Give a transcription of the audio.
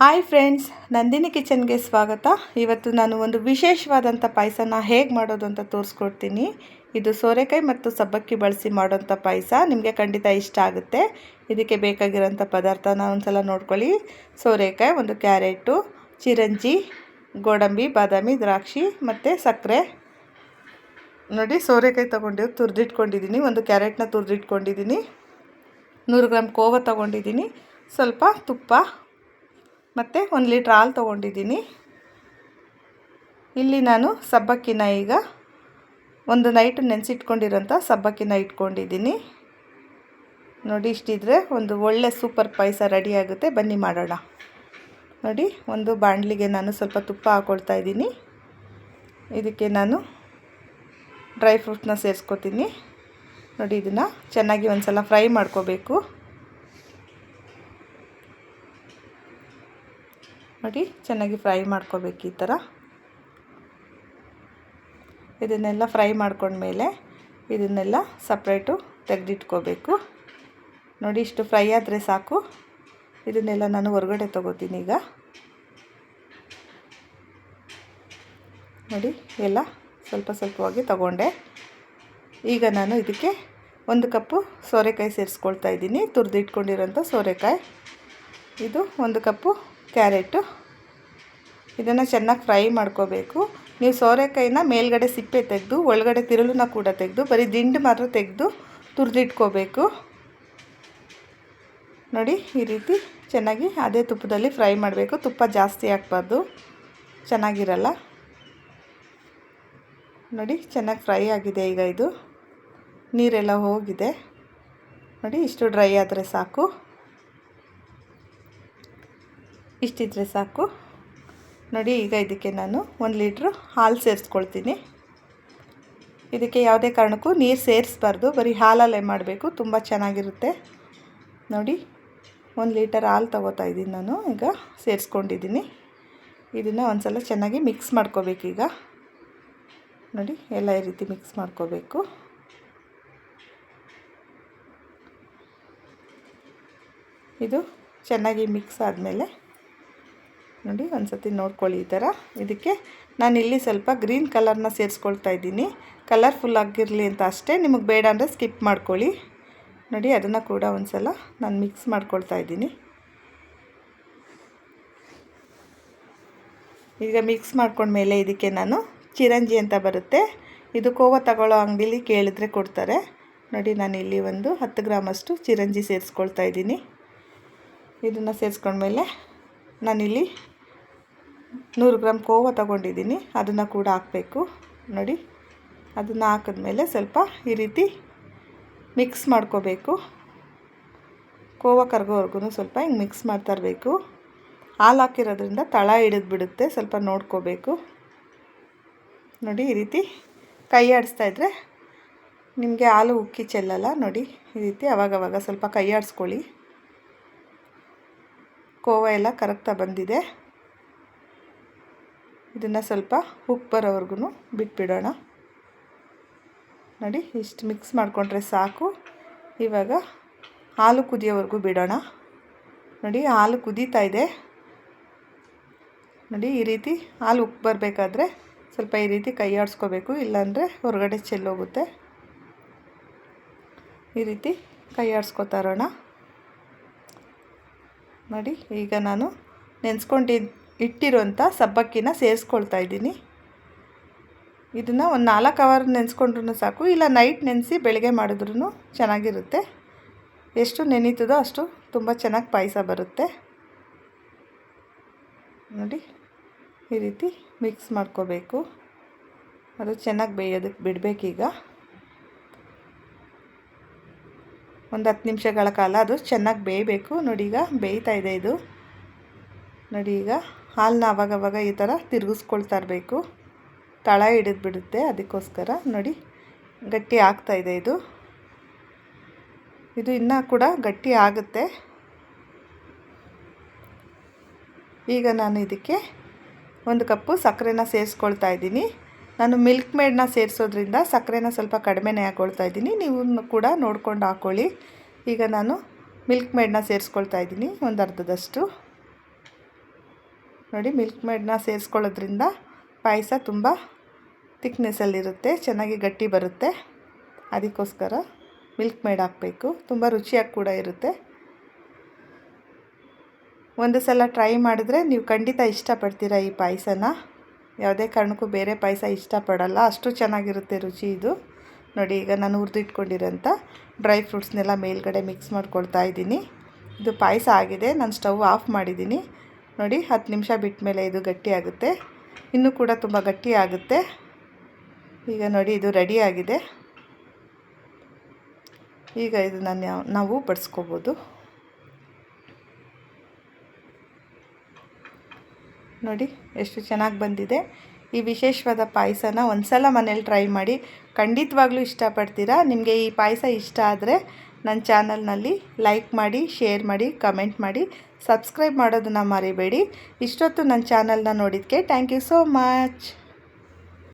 Hi friends Nandini ಕಿಚನ್ಗೆ ಸ್ವಾಗತ. ಇವತ್ತು ನಾನು ಒಂದು ವಿಶೇಷವಾದಂಥ ಪಾಯಸನ ಹೇಗೆ ಮಾಡೋದು ಅಂತ ತೋರಿಸ್ಕೊಡ್ತೀನಿ. ಇದು ಸೋರೆಕಾಯಿ ಮತ್ತು ಸಬ್ಬಕ್ಕಿ ಬಳಸಿ ಮಾಡೋಂಥ ಪಾಯಸ. ನಿಮಗೆ ಖಂಡಿತ ಇಷ್ಟ ಆಗುತ್ತೆ. ಇದಕ್ಕೆ ಬೇಕಾಗಿರೋಂಥ ಪದಾರ್ಥನ ಒಂದ್ಸಲ ನೋಡ್ಕೊಳ್ಳಿ. ಸೋರೆಕಾಯಿ, ಒಂದು ಕ್ಯಾರೆಟು, ಚಿರಂಜಿ, ಗೋಡಂಬಿ, ಬಾದಾಮಿ, ದ್ರಾಕ್ಷಿ ಮತ್ತು ಸಕ್ಕರೆ. ನೋಡಿ, ಸೋರೆಕಾಯಿ ತೊಗೊಂಡು ತುರಿದಿಟ್ಕೊಂಡಿದ್ದೀನಿ. ಒಂದು ಕ್ಯಾರೆಟ್ನ ತುರಿದಿಟ್ಕೊಂಡಿದ್ದೀನಿ. ನೂರು ಗ್ರಾಮ್ ಕೋವ ತೊಗೊಂಡಿದ್ದೀನಿ. ಸ್ವಲ್ಪ ತುಪ್ಪ ಮತ್ತು ಒಂದು ಲೀಟ್ರ್ ಹಾಲು ತೊಗೊಂಡಿದ್ದೀನಿ. ಇಲ್ಲಿ ನಾನು ಸಬ್ಬಕ್ಕಿನ ಈಗ ಒಂದು ನೈಟ್ ನೆನೆಸಿಟ್ಕೊಂಡಿರೋಂಥ ಸಬ್ಬಕ್ಕಿನ ಇಟ್ಕೊಂಡಿದ್ದೀನಿ. ನೋಡಿ, ಇಷ್ಟಿದ್ರೆ ಒಂದು ಒಳ್ಳೆ ಸೂಪರ್ ಪಾಯಸ ರೆಡಿ ಆಗುತ್ತೆ. ಬನ್ನಿ ಮಾಡೋಣ. ನೋಡಿ, ಒಂದು ಬಾಣಲಿಗೆ ನಾನು ಸ್ವಲ್ಪ ತುಪ್ಪ ಹಾಕ್ಕೊಳ್ತಾ ಇದ್ದೀನಿ. ಇದಕ್ಕೆ ನಾನು ಡ್ರೈ ಫ್ರೂಟ್ಸ್ನ ಸೇರಿಸ್ಕೊತೀನಿ. ನೋಡಿ, ಇದನ್ನು ಚೆನ್ನಾಗಿ ಒಂದು ಸಲ ಫ್ರೈ ಮಾಡ್ಕೋಬೇಕು. ನೋಡಿ, ಚೆನ್ನಾಗಿ ಫ್ರೈ ಮಾಡ್ಕೋಬೇಕು ಈ ಥರ. ಇದನ್ನೆಲ್ಲ ಫ್ರೈ ಮಾಡ್ಕೊಂಡ್ಮೇಲೆ ಇದನ್ನೆಲ್ಲ ಸಪ್ರೇಟು ತೆಗೆದಿಟ್ಕೋಬೇಕು. ನೋಡಿ, ಇಷ್ಟು ಫ್ರೈ ಆದರೆ ಸಾಕು. ಇದನ್ನೆಲ್ಲ ನಾನು ಹೊರಗಡೆ ತೊಗೋತೀನಿ ಈಗ. ನೋಡಿ, ಎಲ್ಲ ಸ್ವಲ್ಪ ಸ್ವಲ್ಪವಾಗಿ ತಗೊಂಡೆ. ಈಗ ನಾನು ಇದಕ್ಕೆ ಒಂದು ಕಪ್ಪು ಸೋರೆಕಾಯಿ ಸೇರಿಸ್ಕೊಳ್ತಾ ಇದ್ದೀನಿ. ತುರಿದಿಟ್ಕೊಂಡಿರೋಂಥ ಸೋರೆಕಾಯಿ. ಇದು ಒಂದು ಕಪ್ಪು ಕ್ಯಾರೆಟು. ಇದನ್ನು ಚೆನ್ನಾಗಿ ಫ್ರೈ ಮಾಡ್ಕೋಬೇಕು. ನೀವು ಸೋರೆಕಾಯಿನ ಮೇಲ್ಗಡೆ ಸಿಪ್ಪೆ ತೆಗೆದು, ಒಳಗಡೆ ತಿರುಳನ್ನ ಕೂಡ ತೆಗೆದು, ಬರೀ ದಿಂಡು ಮಾತ್ರ ತೆಗೆದು ತುರಿದಿಟ್ಕೋಬೇಕು. ನೋಡಿ, ಈ ರೀತಿ ಚೆನ್ನಾಗಿ ಅದೇ ತುಪ್ಪದಲ್ಲಿ ಫ್ರೈ ಮಾಡಬೇಕು. ತುಪ್ಪ ಜಾಸ್ತಿ ಹಾಕ್ಬಾರ್ದು. ಚೆನ್ನಾಗಿರಲ್ಲ? ನೋಡಿ, ಚೆನ್ನಾಗಿ ಫ್ರೈ ಆಗಿದೆ ಈಗ ಇದು. ನೀರೆಲ್ಲ ಹೋಗಿದೆ. ನೋಡಿ, ಇಷ್ಟು ಡ್ರೈ ಆದರೆ ಸಾಕು. ಇಷ್ಟಿದ್ರೆ ಸಾಕು. ನೋಡಿ, ಈಗ ಇದಕ್ಕೆ ನಾನು ಒಂದು ಲೀಟ್ರು ಹಾಲು ಸೇರಿಸ್ಕೊಳ್ತೀನಿ. ಇದಕ್ಕೆ ಯಾವುದೇ ಕಾರಣಕ್ಕೂ ನೀರು ಸೇರಿಸ್ಬಾರ್ದು. ಬರೀ ಹಾಲಲ್ಲೇ ಮಾಡಬೇಕು, ತುಂಬ ಚೆನ್ನಾಗಿರುತ್ತೆ. ನೋಡಿ, ಒಂದು ಲೀಟರ್ ಹಾಲು ತಗೋತಾ ಇದ್ದೀನಿ ನಾನು, ಈಗ ಸೇರಿಸ್ಕೊಂಡಿದ್ದೀನಿ. ಇದನ್ನು ಒಂದು ಸಲ ಚೆನ್ನಾಗಿ ಮಿಕ್ಸ್ ಮಾಡ್ಕೋಬೇಕೀಗ ನೋಡಿ, ಎಲ್ಲ ಈ ರೀತಿ ಮಿಕ್ಸ್ ಮಾಡ್ಕೋಬೇಕು. ಇದು ಚೆನ್ನಾಗಿ ಮಿಕ್ಸ್ ಆದಮೇಲೆ ನೋಡಿ ಒಂದು ಸತಿ ನೋಡ್ಕೊಳ್ಳಿ ಈ ಥರ. ಇದಕ್ಕೆ ನಾನು ಇಲ್ಲಿ ಸ್ವಲ್ಪ ಗ್ರೀನ್ ಕಲರ್ನ ಸೇರಿಸ್ಕೊಳ್ತಾ ಇದ್ದೀನಿ. ಕಲರ್ಫುಲ್ ಆಗಿರಲಿ ಅಂತ ಅಷ್ಟೇ, ನಿಮಗೆ ಬೇಡ ಅಂದರೆ ಸ್ಕಿಪ್ ಮಾಡ್ಕೊಳ್ಳಿ. ನೋಡಿ, ಅದನ್ನು ಕೂಡ ಒಂದು ಸಲ ನಾನು ಮಿಕ್ಸ್ ಮಾಡ್ಕೊಳ್ತಾ ಇದ್ದೀನಿ. ಈಗ ಮಿಕ್ಸ್ ಮಾಡ್ಕೊಂಡ್ಮೇಲೆ ಇದಕ್ಕೆ ನಾನು ಚಿರಂಜಿ ಅಂತ ಬರುತ್ತೆ. ಇದು ಕೋವ ತಗೊಳ್ಳೋ ಅಂಗಡಿಲಿ ಕೇಳಿದ್ರೆ ಕೊಡ್ತಾರೆ. ನೋಡಿ, ನಾನು ಇಲ್ಲಿ ಒಂದು ಹತ್ತು ಗ್ರಾಮಷ್ಟು ಚಿರಂಜಿ ಸೇರಿಸ್ಕೊಳ್ತಾ ಇದ್ದೀನಿ. ಇದನ್ನು ಸೇರಿಸ್ಕೊಂಡ್ಮೇಲೆ ನಾನಿಲ್ಲಿ ನೂರು ಗ್ರಾಮ್ ಕೋವ ತಗೊಂಡಿದ್ದೀನಿ. ಅದನ್ನು ಕೂಡ ಹಾಕಬೇಕು. ನೋಡಿ, ಅದನ್ನು ಹಾಕಿದ್ಮೇಲೆ ಸ್ವಲ್ಪ ಈ ರೀತಿ ಮಿಕ್ಸ್ ಮಾಡ್ಕೋಬೇಕು. ಕೋವ ಕರ್ಗೋವರೆಗೂ ಸ್ವಲ್ಪ ಹಿಂಗೆ ಮಿಕ್ಸ್ ಮಾಡ್ತಾ ಇರಬೇಕು. ಹಾಲು ಹಾಕಿರೋದ್ರಿಂದ ತಳ ಹಿಡಿದು ಬಿಡುತ್ತೆ ಸ್ವಲ್ಪ ನೋಡ್ಕೋಬೇಕು. ನೋಡಿ, ಈ ರೀತಿ ಕೈ ಆಡಿಸ್ತಾ ಇದ್ದರೆ ನಿಮಗೆ ಹಾಲು ಉಕ್ಕಿ ಚೆಲ್ಲಲ್ಲ. ನೋಡಿ, ಈ ರೀತಿ ಅವಾಗವಾಗ ಸ್ವಲ್ಪ ಕೈ ಆಡಿಸ್ಕೊಳ್ಳಿ. ಕೋವ ಎಲ್ಲ ಕರಗ್ತಾ ಬಂದಿದೆ. ಇದನ್ನು ಸ್ವಲ್ಪ ಉಪ್ಪು ಬರೋವರೆಗೂ ಬಿಟ್ಬಿಡೋಣ. ನೋಡಿ, ಇಷ್ಟು ಮಿಕ್ಸ್ ಮಾಡಿಕೊಂಡ್ರೆ ಸಾಕು. ಇವಾಗ ಹಾಲು ಕುದಿಯೋವರೆಗೂ ಬಿಡೋಣ. ನೋಡಿ, ಹಾಲು ಕುದೀತಾ ಇದೆ. ನೋಡಿ, ಈ ರೀತಿ ಹಾಲು ಉಪ್ಪು ಬರಬೇಕಾದ್ರೆ ಸ್ವಲ್ಪ ಈ ರೀತಿ ಕೈ ಆಡಿಸ್ಕೋಬೇಕು, ಇಲ್ಲಾಂದರೆ ಹೊರಗಡೆ ಚೆಲ್ಲೋಗುತ್ತೆ. ಈ ರೀತಿ ಕೈ ಆಡಿಸ್ಕೋತಾರೋಣ ನೋಡಿ, ಈಗ ನಾನು ನೆನೆಸ್ಕೊಂಡಿದ್ದು ಇಟ್ಟಿರುವಂಥ ಸಬ್ಬಕ್ಕಿನ ಸೇರಿಸ್ಕೊಳ್ತಾ ಇದ್ದೀನಿ. ಇದನ್ನು ಒಂದು ನಾಲ್ಕು ಅವರ್ ನೆನೆಸ್ಕೊಂಡ್ರೂ ಸಾಕು, ಇಲ್ಲ ನೈಟ್ ನೆನೆಸಿ ಬೆಳಗ್ಗೆ ಮಾಡಿದ್ರೂ ಚೆನ್ನಾಗಿರುತ್ತೆ. ಎಷ್ಟು ನೆನೀತದೋ ಅಷ್ಟು ತುಂಬ ಚೆನ್ನಾಗಿ ಪಾಯಸ ಬರುತ್ತೆ. ನೋಡಿ, ಈ ರೀತಿ ಮಿಕ್ಸ್ ಮಾಡ್ಕೋಬೇಕು. ಅದು ಚೆನ್ನಾಗಿ ಬೇಯೋದಕ್ಕೆ ಬಿಡಬೇಕೀಗ. ಒಂದು ಹತ್ತು ನಿಮಿಷಗಳ ಕಾಲ ಅದು ಚೆನ್ನಾಗಿ ಬೇಯಬೇಕು. ನೋಡಿ, ಈಗ ಬೇಯ್ತಾ ಇದೆ ಇದು. ನೋಡಿ, ಈಗ ಹಾಲನ್ನ ಅವಾಗವಾಗ ಈ ಥರ ತಿರುಗಿಸ್ಕೊಳ್ತಾ ಇರಬೇಕು. ತಳ ಹಿಡಿದು ಬಿಡುತ್ತೆ, ಅದಕ್ಕೋಸ್ಕರ. ನೋಡಿ, ಗಟ್ಟಿ ಆಗ್ತಾ ಇದೆ ಇದು. ಇದು ಇನ್ನೂ ಕೂಡ ಗಟ್ಟಿ ಆಗುತ್ತೆ. ಈಗ ನಾನು ಇದಕ್ಕೆ ಒಂದು ಕಪ್ಪು ಸಕ್ಕರೆನ ಸೇರಿಸ್ಕೊಳ್ತಾ ಇದ್ದೀನಿ. ನಾನು ಮಿಲ್ಕ್ ಮೇಡನ್ನ ಸೇರಿಸೋದ್ರಿಂದ ಸಕ್ಕರೆನ ಸ್ವಲ್ಪ ಕಡಿಮೆನೇ ಹಾಕ್ಕೊಳ್ತಾ ಇದ್ದೀನಿ. ನೀವು ಕೂಡ ನೋಡ್ಕೊಂಡು ಹಾಕ್ಕೊಳ್ಳಿ ಈಗ ನಾನು ಮಿಲ್ಕ್ ಮೇಡನ್ನ ಸೇರಿಸ್ಕೊಳ್ತಾ ಇದ್ದೀನಿ ಒಂದು ಅರ್ಧದಷ್ಟು ನೋಡಿ ಮಿಲ್ಕ್ ಮೇಡನ್ನ ಸೇರಿಸ್ಕೊಳ್ಳೋದ್ರಿಂದ ಪಾಯಸ ತುಂಬ ತಿಕ್ನೆಸ್ಸಲ್ಲಿರುತ್ತೆ, ಚೆನ್ನಾಗಿ ಗಟ್ಟಿ ಬರುತ್ತೆ. ಅದಕ್ಕೋಸ್ಕರ ಮಿಲ್ಕ್ ಮೇಡ್ ಹಾಕಬೇಕು. ತುಂಬ ರುಚಿಯಾಗಿ ಕೂಡ ಇರುತ್ತೆ. ಒಂದು ಸಲ ಟ್ರೈ ಮಾಡಿದ್ರೆ ನೀವು ಖಂಡಿತ ಇಷ್ಟಪಡ್ತೀರ ಈ ಪಾಯಸನ. ಯಾವುದೇ ಕಾರಣಕ್ಕೂ ಬೇರೆ ಪಾಯಸ ಇಷ್ಟಪಡಲ್ಲ. ಅಷ್ಟು ಚೆನ್ನಾಗಿರುತ್ತೆ ರುಚಿ ಇದು. ನೋಡಿ, ಈಗ ನಾನು ಹುರಿದಿಟ್ಕೊಂಡಿರೋಂಥ ಡ್ರೈ ಫ್ರೂಟ್ಸ್ನೆಲ್ಲ ಮೇಲ್ಗಡೆ ಮಿಕ್ಸ್ ಮಾಡ್ಕೊಳ್ತಾ ಇದ್ದೀನಿ. ಇದು ಪಾಯಸ ಆಗಿದೆ. ನಾನು ಸ್ಟವ್ ಆಫ್ ಮಾಡಿದ್ದೀನಿ. ನೋಡಿ, ಹತ್ತು ನಿಮಿಷ ಬಿಟ್ಟ ಮೇಲೆ ಇದು ಗಟ್ಟಿ ಆಗುತ್ತೆ. ಇನ್ನೂ ಕೂಡ ತುಂಬ ಗಟ್ಟಿ ಆಗುತ್ತೆ. ಈಗ ನೋಡಿ, ಇದು ರೆಡಿ ಆಗಿದೆ. ಈಗ ಇದನ್ನು ನಾವು ಬಡಿಸ್ಕೋಬೋದು. ನೋಡಿ, ಎಷ್ಟು ಚೆನ್ನಾಗಿ ಬಂದಿದೆ. ಈ ವಿಶೇಷವಾದ ಪಾಯಸನ ಒಂದು ಸಲ ಮನೇಲಿ ಟ್ರೈ ಮಾಡಿ ಖಂಡಿತವಾಗ್ಲೂ ಇಷ್ಟಪಡ್ತೀರಾ? ನಿಮಗೆ ಈ ಪಾಯಸ ಇಷ್ಟ ಆದರೆ ನನ್ನ ಚಾನಲ್ನಲ್ಲಿ ಲೈಕ್ ಮಾಡಿ, ಶೇರ್ ಮಾಡಿ, ಕಮೆಂಟ್ ಮಾಡಿ, ಸಬ್ಸ್ಕ್ರೈಬ್ ಮಾಡೋದನ್ನು ಮರಿಬೇಡಿ. ಇಷ್ಟೊತ್ತು ನನ್ನ ಚಾನಲ್ನ ನೋಡಿದ್ದಕ್ಕೆ ಥ್ಯಾಂಕ್ ಯು ಸೋ ಮಚ್